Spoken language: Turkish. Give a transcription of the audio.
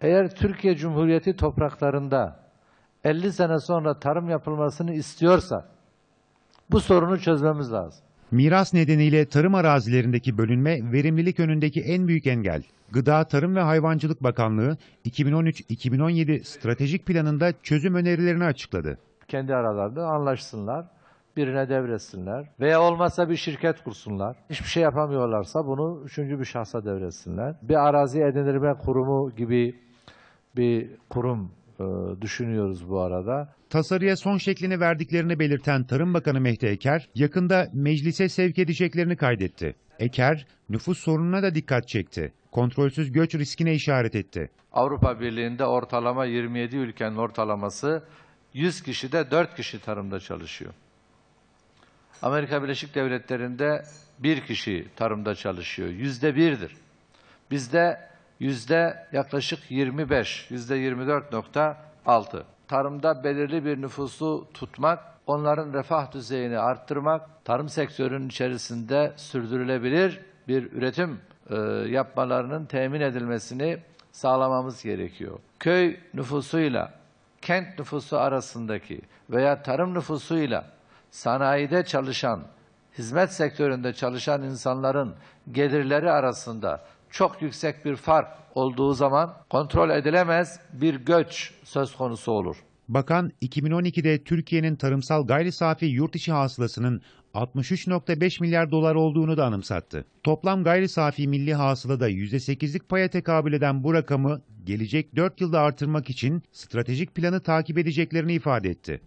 Eğer Türkiye Cumhuriyeti topraklarında 50 sene sonra tarım yapılmasını istiyorsa bu sorunu çözmemiz lazım. Miras nedeniyle tarım arazilerindeki bölünme verimlilik önündeki en büyük engel. Gıda, Tarım ve Hayvancılık Bakanlığı 2013-2017 stratejik planında çözüm önerilerini açıkladı. Kendi aralarında anlaşsınlar, birine devretsinler veya olmazsa bir şirket kursunlar. Hiçbir şey yapamıyorlarsa bunu üçüncü bir şahsa devretsinler. Bir arazi edinirme kurumu gibi bir kurum e, düşünüyoruz bu arada. Tasarıya son şeklini verdiklerini belirten Tarım Bakanı Mehdi Eker, yakında meclise sevk edeceklerini kaydetti. Eker, nüfus sorununa da dikkat çekti. Kontrolsüz göç riskine işaret etti. Avrupa Birliği'nde ortalama 27 ülkenin ortalaması 100 kişide 4 kişi tarımda çalışıyor. Amerika Birleşik Devletleri'nde bir kişi tarımda çalışıyor. Yüzde birdir. Bizde yüzde yaklaşık 25, yüzde 24.6. Tarımda belirli bir nüfusu tutmak, onların refah düzeyini arttırmak, tarım sektörünün içerisinde sürdürülebilir bir üretim e, yapmalarının temin edilmesini sağlamamız gerekiyor. Köy nüfusuyla kent nüfusu arasındaki veya tarım nüfusuyla sanayide çalışan, hizmet sektöründe çalışan insanların gelirleri arasında çok yüksek bir fark olduğu zaman kontrol edilemez bir göç söz konusu olur. Bakan 2012'de Türkiye'nin tarımsal gayri safi yurt içi hasılasının 63.5 milyar dolar olduğunu da anımsattı. Toplam gayri safi milli hasılada %8'lik paya tekabül eden bu rakamı gelecek 4 yılda artırmak için stratejik planı takip edeceklerini ifade etti.